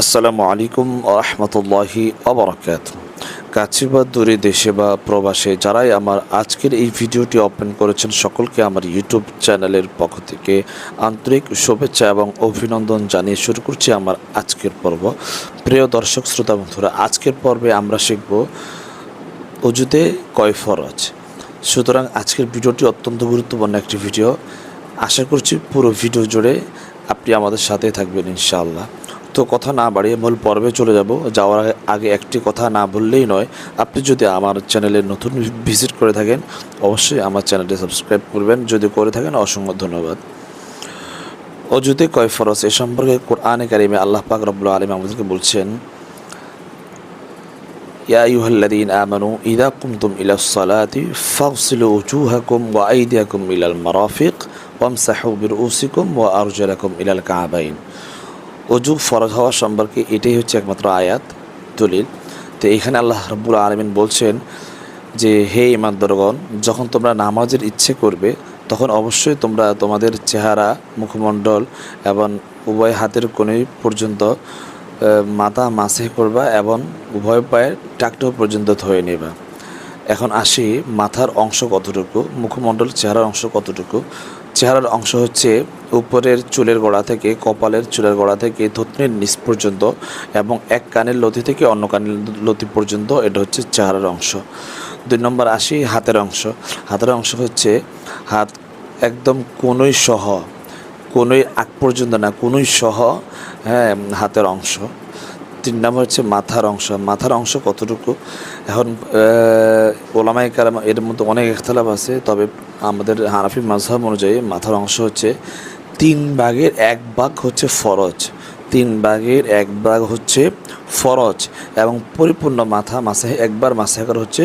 আসসালামু আলাইকুম রহমতুল্লাহি অবরাকাত কাছে বা দূরে দেশে বা প্রবাসে যারাই আমার আজকের এই ভিডিওটি ওপেন করেছেন, সকলকে আমার ইউটিউব চ্যানেলের পক্ষ থেকে আন্তরিক শুভেচ্ছা এবং অভিনন্দন জানিয়ে শুরু করছি আমার আজকের পর্ব। প্রিয় দর্শক, শ্রোতা বন্ধুরা, আজকের পর্বে আমরা শিখব অজুতে কয় ফরজ। সুতরাং আজকের ভিডিওটি অত্যন্ত গুরুত্বপূর্ণ একটি ভিডিও। আশা করছি পুরো ভিডিও জুড়ে আপনি আমাদের সাথে থাকবেন ইনশাআল্লাহ। তো কথা না বাড়িয়ে মূল পর্বে চলে যাব যাওয়ার আগে একটি কথা না বললেই নয় আপনি যদি আমার চ্যানেলে নতুন ভিজিট করে থাকেন অবশ্যই আমার চ্যানেলটি সাবস্ক্রাইব করবেন যদি করে থাকেন অসংখ্য ধন্যবাদ অজুতে কয় ফরজ এ সম্পর্কে কোরআনে কারিমে আল্লাহ পাক রব্বুল আলম আমাদেরকে বলছেন يا أيها الذين آمنوا إذا قمتم إلى الصلاة فاغسلوا وجوهكم وأيديكم إلى المرافق وامسحوا برؤوسكم وأرجلكم إلى الكعبين অজু ফরজ হওয়া সম্পর্কে এটাই হচ্ছে একমাত্র আয়াত, দলিল। তো এখানে আল্লাহ রব্বুল আলমিন বলছেন যে, হে ইমানদরগণ যখন তোমরা নামাজের ইচ্ছে করবে, তখন অবশ্যই তোমরা তোমাদের চেহারা, মুখমণ্ডল এবং উভয় হাতের কোণে পর্যন্ত মাথা মাসে করবা এবং উভয় পায়ের টাকটাও পর্যন্ত ধুয়ে নেবা। এখন আসি মাথার অংশ কতটুকু, মুখমণ্ডল, চেহারার অংশ কতটুকু চেহারার অংশ হচ্ছে উপরের চুলের গোড়া থেকে, কপালের চুলের গোড়া থেকে থুতনির নিচ পর্যন্ত এবং এক কানের লতি থেকে অন্য কানের লতি পর্যন্ত এটা হচ্ছে চেহারার অংশ। দুই নম্বর আসি হাতের অংশ। হাতের অংশ হচ্ছে হাত একদম কোনোই সহ, কোনোই আগ পর্যন্ত না, কোনোই সহ হ্যাঁ হাতের অংশ। তিন নম্বর হচ্ছে মাথার অংশ। মাথার অংশ কতটুকু? এখন ওলামাই কালাম এর মধ্যে অনেক একতলাপ আছে, তবে আমাদের হানাফি মাঝহাব অনুযায়ী মাথার অংশ হচ্ছে তিন ভাগের এক ভাগ হচ্ছে ফরজ। তিন ভাগের এক ভাগ হচ্ছে ফরজ এবং পরিপূর্ণ মাথা মাসাহে একবার মাসাহে করা হচ্ছে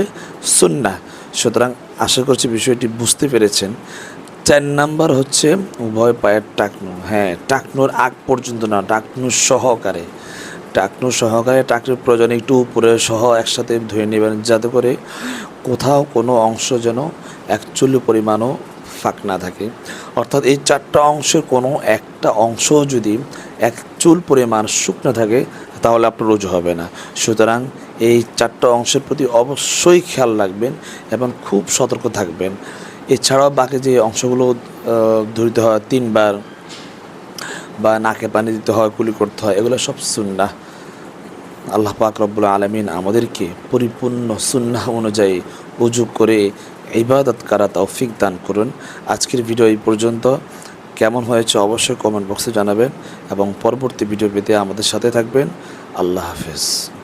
সুন্না সুতরাং আশা করছি বিষয়টি বুঝতে পেরেছেন। চার নাম্বার হচ্ছে উভয় পায়ের টাকনু। হ্যাঁ টাকনুর আগ পর্যন্ত না, টাকনু সহকারে। টাকনু সহকারে টাকনুর প্রয়োজন একটু উপরে সহ একসাথে ধুয়ে নেবেন, যাতে করে কোথাও কোনো অংশ যেন অ্যাকচুয়ালি পরিমাণও ফাঁক না থাকে। অর্থাৎ এই চারটা অংশের কোনো একটা অংশ যদি এক চুল পরিমাণ শুকনো থাকে, তাহলে আপনার রোজু হবে না। সুতরাং এই চারটা অংশের প্রতি অবশ্যই খেয়াল রাখবেন এবং খুব সতর্ক থাকবেন। এছাড়াও বাকি যে অংশগুলো ধরিতে হয় তিনবার বা নাকে পানি দিতে হয়, কুলি করতে হয়, এগুলো সব সুন্না আল্লাহ পাক রব্বুল আলমিন আমাদেরকে পরিপূর্ণ সুন্না অনুযায়ী উজু করে ইবাদত কারা তৌফিক দান করুন। আজকের ভিডিও এই পর্যন্ত। কেমন হয়েছে অবশ্যই কমেন্ট বক্সে জানাবেন এবং পরবর্তী ভিডিও পেতে আমাদের সাথে থাকবেন। আল্লাহ হাফেজ।